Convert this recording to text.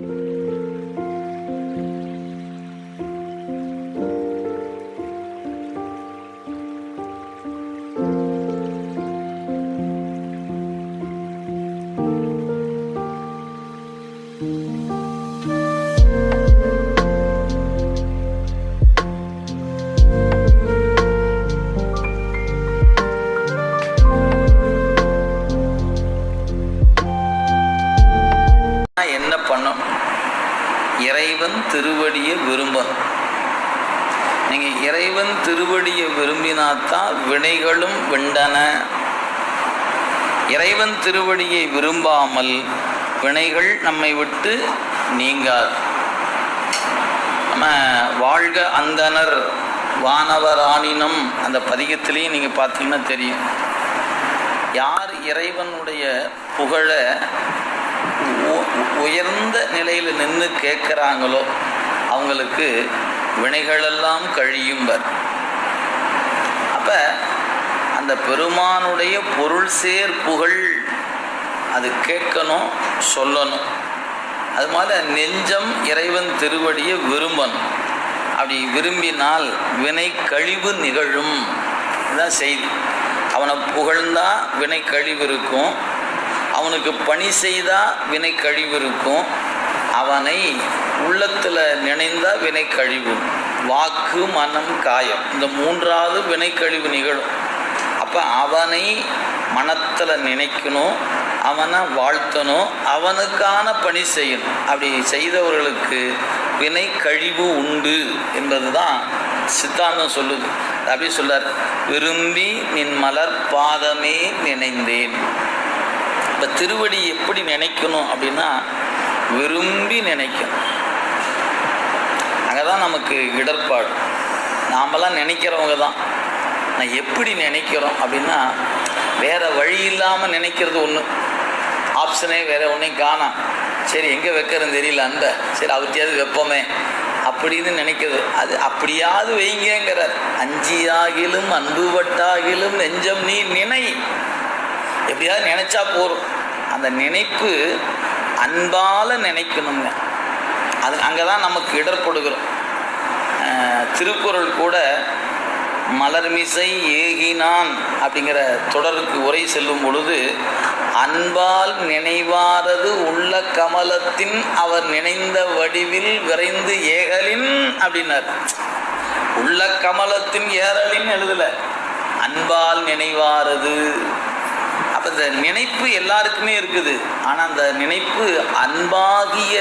Mm-hmm. என்ன பண்ணும்? இறைவன் திருவடியை விரும்பணும் நீங்க இறைவன் திருவடியை விரும்பினாத்தான் வினைகளும் விண்டன. இறைவன் திருவடியை விரும்பாமல் வினைகள் நம்மை விட்டு நீங்காது. நம்ம வாழ்க அந்தனர் வானவராணினம் அந்த பதிகத்திலையும் நீங்கள் பார்த்தீங்கன்னா தெரியும். யார் இறைவனுடைய புகழை உயர்ந்த நிலையில் நின்று கேட்குறாங்களோ அவங்களுக்கு வினைகளெல்லாம் கழியும்பர் அப்போ அந்த பெருமானுடைய பொருள் சேர் புகழ் அது கேட்கணும் சொல்லணும். அது மாதிரி நெஞ்சம் இறைவன் திருவடியை விரும்பணும். அப்படி விரும்பினால் வினை கழிவு நிகழும். இதுதான் செய்தி. அவனை புகழ்ந்தால் வினை கழிவு இருக்கும். அவனுக்கு பணி செய்தா வினை கழிவு இருக்கும். அவனை உள்ளத்தில் நினைந்தா வினை கழிவு. வாக்கு மனம் காயம். இந்த மூன்றாவது வினை கழிவு நிகழும். அப்போ அவனை மனத்தில் நினைக்கணும் அவனை வாழ்த்தணும் அவனுக்கான பணி செய்யணும். அப்படி செய்தவர்களுக்கு வினை கழிவு உண்டு என்பது தான் சித்தாந்தம் சொல்லுது. அப்படி சொல்றார் விரும்பி நின் மலர் பாதமே நினைந்தேன். இப்போ திருவடி எப்படி நினைக்கணும் அப்படின்னா விரும்பி நினைக்கணும். அங்கே தான் நமக்கு இடர்பாடு. நாமெல்லாம் நினைக்கிறவங்க தான். நான் எப்படி நினைக்கிறோம் அப்படின்னா வேற வழி இல்லாமல் நினைக்கிறது ஒன்று ஆப்ஷனே வேற ஒன்றையும் காணாம் சரி எங்கே வைக்கிறதுன்னு தெரியல அந்த சரி அவர்த்தியாவது வைப்போமே. அப்படின்னு நினைக்கிறது. அது அப்படியாவது வைங்கிறார் அஞ்சியாகிலும் அன்புபட்டாகிலும் நெஞ்சம் நீ நினை. எப்படியாவது நினைச்சா போதும். அந்த நினைப்பு அன்பால நினைக்கணுங்க. அது அங்கே தான் நமக்கு இடர்படுகிறோம் திருக்குறள் கூட மலர்மிசை ஏகினான் அப்படிங்கிற தொடருக்கு உரை செல்லும் பொழுது அன்பால் நினைவாரது உள்ள கமலத்தின் அவர் நினைந்த வடிவில் விரைந்து ஏகலின் அப்படின்னார். உள்ள கமலத்தின் ஏறலின் எழுதல. அன்பால் நினைவாரது நினைப்பு எல்லாருக்குமே இருக்குது. ஆனால் அந்த நினைப்பு அன்பாகிய